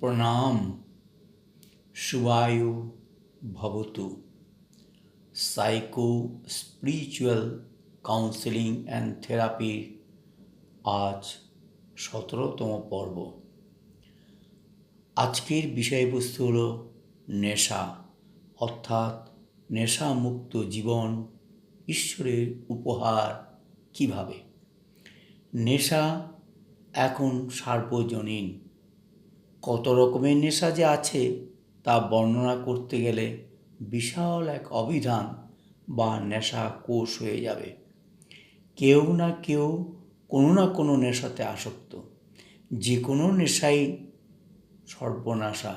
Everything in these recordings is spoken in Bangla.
প্রণাম। শুভায়ু ভবতু। সাইকো স্পিরিচুয়াল কাউন্সেলিং অ্যান্ড থেরাপির আজ সতেরোতম পর্ব। আজকের বিষয়বস্তু হল নেশা, অর্থাৎ নেশামুক্ত জীবন, ঈশ্বরের উপহার কীভাবে? নেশা এখন সার্বজনীন। কত রকমের নেশা যে আছে তা বর্ণনা করতে গেলে বিশাল এক অভিধান বা নেশা কোষ হয়ে যাবে। কেউ না কেউ কোনো না কোনো নেশাতে আসক্ত। যে কোনো নেশাই সর্বনাশা।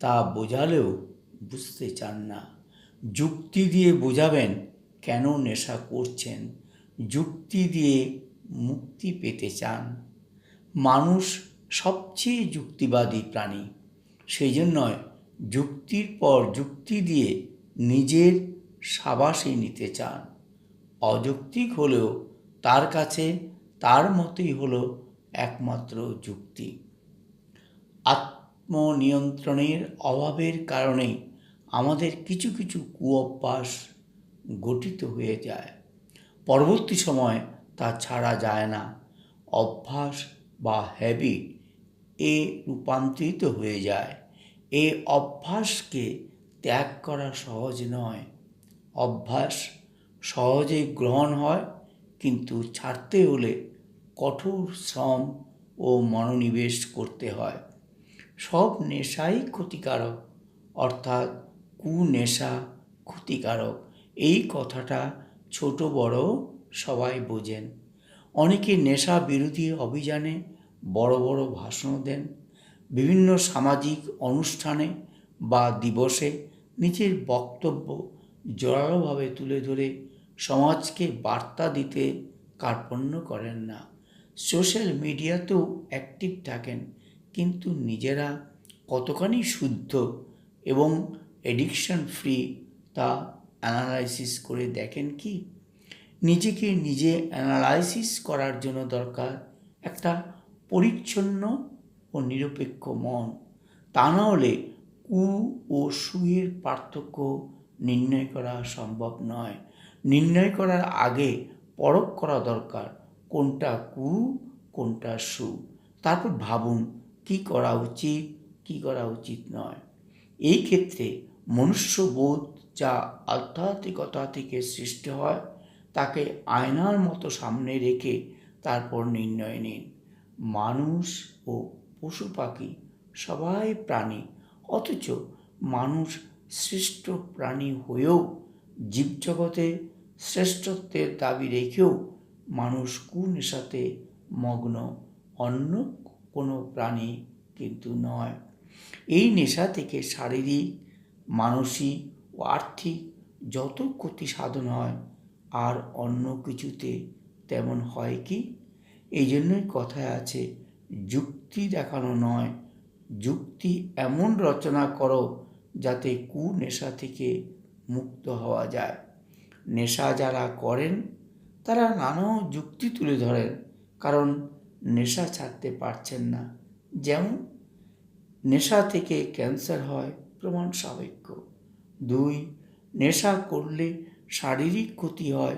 তা বোঝালেও বুঝতে চান না। যুক্তি দিয়ে বোঝাবেন কেন নেশা করছেন। যুক্তি দিয়ে মুক্তি পেতে চান। মানুষ সবচেয়ে যুক্তিবাদী প্রাণী। সেই জন্যই যুক্তির পর যুক্তি দিয়ে নিজের সাবাসে নিতে চান। অযৌক্তিক হলেও তার কাছে তার মতোই হলো একমাত্র যুক্তি। আত্মনিয়ন্ত্রণের অভাবের কারণেই আমাদের কিছু কিছু কুঅভ্যাস গঠিত হয়ে যায়। পরবর্তী সময় তা ছাড়া যায় না। অভ্যাস বা হ্যাবিট এ রূপান্তরিত হয়ে যায়। এই অভ্যাসকে ত্যাগ করা সহজ নয়। অভ্যাস সহজে গ্রহণ হয়, কিন্তু ছাড়তে হলে কঠোর শ্রম ও মনোনিবেশ করতে হয়। সব নেশাই ক্ষতিকারক, অর্থাৎ কুনেশা ক্ষতিকারক। এই কথাটা ছোট বড় সবাই বোঝেন। অনেকে নেশা বিরোধী অভিযানে বড় বড় ভাষণ দেন। বিভিন্ন সামাজিক অনুষ্ঠানে বা দিবসে নিজের বক্তব্য জোরালোভাবে তুলে ধরে সমাজকে বার্তা দিতে কার্পণ্য করেন না। সোশ্যাল মিডিয়াতেও অ্যাক্টিভ থাকেন, কিন্তু নিজেরা কতখানি শুদ্ধ এবং এডিকশন ফ্রি তা অ্যানালাইসিস করে দেখেন কি? নিজেকে নিজে অ্যানালাইসিস করার জন্য দরকার একটা পরিচ্ছন্ন ও নিরপেক্ষ মন। তা না হলে কু ও সুয়ের পার্থক্য নির্ণয় করা সম্ভব নয়। নির্ণয় করার আগে পরখ করা দরকার, কোনটা কু, কোনটা সু। তারপর ভাবুন, কি করা উচিত, কি করা উচিত নয়। এই ক্ষেত্রে মনুষ্যবোধ যা আধ্যাত্মিকতা থেকে সৃষ্টি হয়, তাকে আয়নার মতো সামনে রেখে তারপর নির্ণয় নিন। মানুষ ও পশু পাখি সবাই প্রাণী, অথচ মানুষ শ্রেষ্ঠ প্রাণী হয়েও জীবজগতে শ্রেষ্ঠত্বের দাবি রেখেও মানুষ কুনেশাতে মগ্ন, অন্য কোনো প্রাণী কিন্তু নয়। এই নেশা থেকে শারীরিক, মানসিক ও আর্থিক যত ক্ষতি সাধন হয়, আর অন্য কিছুতে তেমন হয় কি? এই জন্যই কথায় আছে, যুক্তি দেখানো নয়। যুক্তি এমন রচনা করো যাতে কু নেশা থেকে মুক্ত হওয়া যায়। নেশা যারা করেন, তারা নানা যুক্তি তুলে ধরেন, কারণ নেশা ছাড়তে পারছেন না। যেমন, নেশা থেকে ক্যান্সার হয়, প্রমাণ সাবেক্য দুই, নেশা করলে শারীরিক ক্ষতি হয়,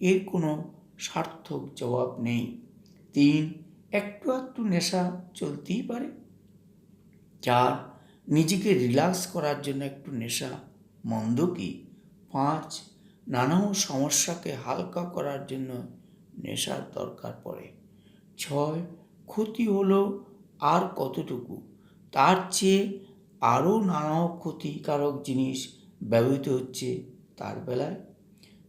এর কোনো সার্থক জবাব নেই। তিন একটু একটু নেশা চলতেই পারে। চার নিজেকে রিল্যাক্স করার জন্য একটু নেশা মন্দ কি? পাঁচ, নানা সমস্যাকে হালকা করার জন্য নেশার দরকার পড়ে। ছয়, ক্ষতি হলো আর কতটুকু? তার চেয়ে আরও নানা ক্ষতিকারক জিনিস ব্যবহৃত হচ্ছে তার বেলায়।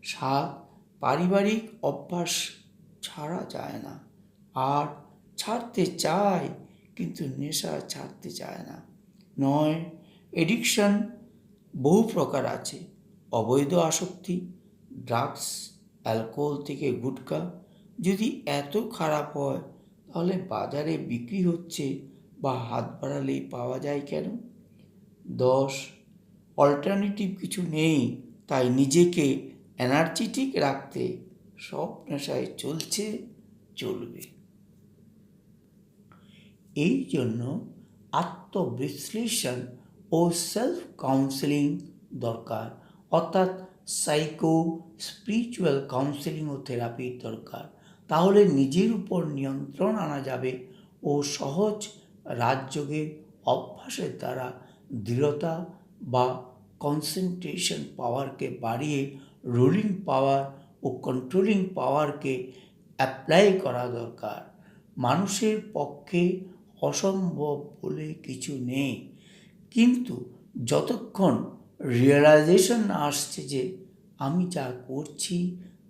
সাত, পারিবারিক অভ্যাস ছাড়া যায় না। আর ছাড়তে চায়, কিন্তু নেশা ছাড়তে চায় না। নয় এডিকশন বহু প্রকার আছে। অবৈধ আসক্তি ড্রাগস অ্যালকোহল থেকে গুটকা। যদি এত খারাপ হয়, তাহলে বাজারে বিক্রি হচ্ছে বা হাত বাড়ালেই পাওয়া যায় কেন? দশ অল্টারনেটিভ কিছু নেই, তাই নিজেকে এনার্জেটিক রাখতে সব নেশায় চলছে, চলবে। এই জন্য আত্মবিশ্লেষণ ও সেলফ কাউন্সেলিং দরকার। অর্থাৎ সাইকো স্পিরিচুয়াল কাউন্সেলিং ও থেরাপির দরকার। তাহলে নিজের উপর নিয়ন্ত্রণ আনা যাবে ও সহজ রাজযোগের অভ্যাসের দ্বারা দৃঢ়তা বা কনসেন্ট্রেশন পাওয়ারকে বাড়িয়ে রুলিং পাওয়ার ও কন্ট্রোলিং পাওয়ারকে অ্যাপ্লাই করা দরকার। মানুষের পক্ষে অসম্ভব বলে কিছু নেই। কিন্তু যতক্ষণ রিয়েলাইজেশন আসছে যে আমি যা করছি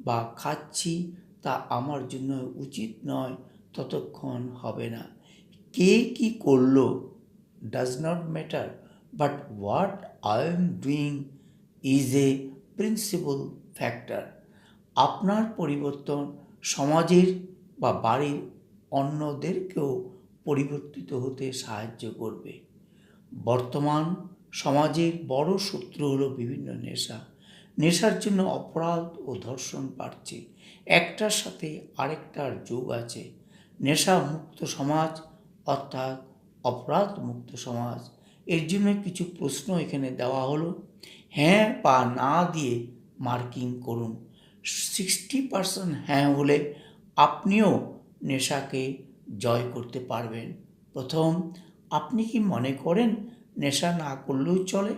বা খাচ্ছি তা আমার জন্য উচিত নয়, ততক্ষণ হবে না। কে কি করল does not matter but what I am doing is a principal factor আপনার পরিবর্তন সমাজের বা বাড়ির অন্যদেরকেও পরিবর্তিত হতে সাহায্য করবে। বর্তমান সমাজের বড় শত্রু হলো বিভিন্ন নেশা। নেশার জন্য অপরাধ ও ধর্ষণ বাড়ছে। একটার সাথে আরেকটার যোগ আছে। নেশা মুক্ত সমাজ অর্থাৎ অপরাধ মুক্ত সমাজ। এর জন্য কিছু প্রশ্ন এখানে দেওয়া হলো। হ্যাঁ বা না দিয়ে মার্কিং করুন। সিক্সটি পার্সেন্ট হ্যাঁ হলে আপনিও নেশাকে জয় করতে পারবেন। প্রথম, আপনি কি মনে করেন নেশা না করলেও চলে?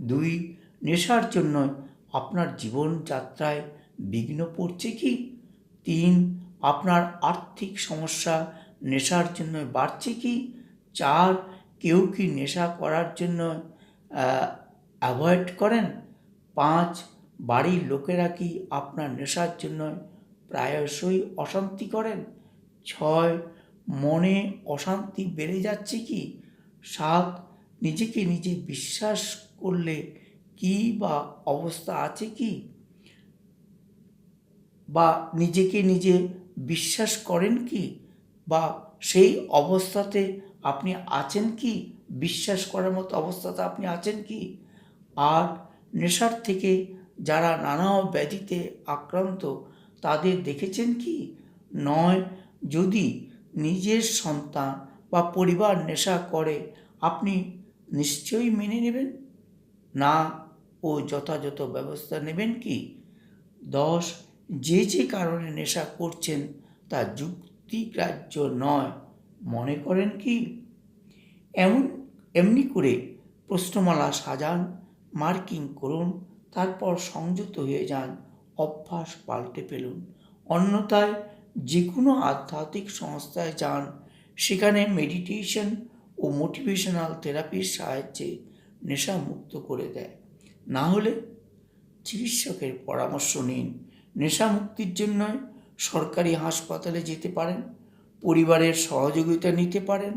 দুই, নেশার জন্য আপনার জীবনযাত্রায় বিঘ্ন পড়ছে কি? তিন, আপনার আর্থিক সমস্যা নেশার জন্য বাড়ছে কি? চার, কেউ কি নেশা করার জন্য অ্যাভয়েড করেন? পাঁচ, বাড়ির লোকেরা কি আপনার নেশার জন্য প্রায়শই অশান্তি করেন? ছয় মনে অশান্তি বেড়ে যাচ্ছে কি? সাত নিজেকে নিজে বিশ্বাস করলে কি বা অবস্থা আছে কি? বা নিজেকে নিজে বিশ্বাস করেন কি? বা সেই অবস্থাতে আপনি আছেন কি? বিশ্বাস করার মতো অবস্থাতে আপনি আছেন কি? আর নেশার থেকে যারা নানা ব্যাধিতে আক্রান্ত, তাদের দেখেছেন কি? নয়, যদি নিজের সন্তান বা পরিবার নেশা করে, আপনি নিশ্চয়ই মেনে নেবেন? না, ও যথাযথ ব্যবস্থা নেবেন কি? দশ, যে যে কারণে নেশা করছেন, তা যুক্তিগ্রাহ্য নয়। মনে করেন কি? এমন, এমনি করে প্রশ্নমালা সাজান, মার্কিং করুন, তারপর সংযুক্ত হয়ে যান, অভ্যাস পাল্টে ফেলুন। অন্যথায় যে কোনো আধ্যাত্মিক সংস্থায় যান, সেখানে মেডিটেশন ও মোটিভেশনাল থেরাপির সাহায্যে নেশা মুক্ত করে দেয়। না হলে চিকিৎসকের পরামর্শ নিন। নেশা মুক্তির জন্য সরকারি হাসপাতালে যেতে পারেন, পরিবারের সহযোগিতা নিতে পারেন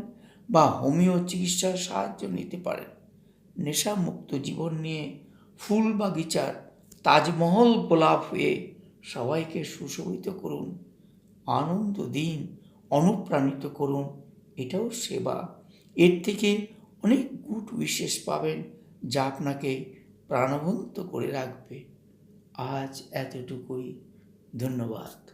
বা হোমিও চিকিৎসার সাহায্য নিতে পারেন। নেশামুক্ত জীবন নিয়ে ফুল বাগিচার, তাজমহল গোলাপ হয়ে সবাইকে সুশোভিত করুন। আনন্দ দিন, অনুপ্রাণিত করুন, এটাও সেবা। এর থেকে অনেক গুড বিশেষ পাবেন যা আপনাকে প্রাণবন্ত করে রাখবে। আজ এতটুকুই। ধন্যবাদ।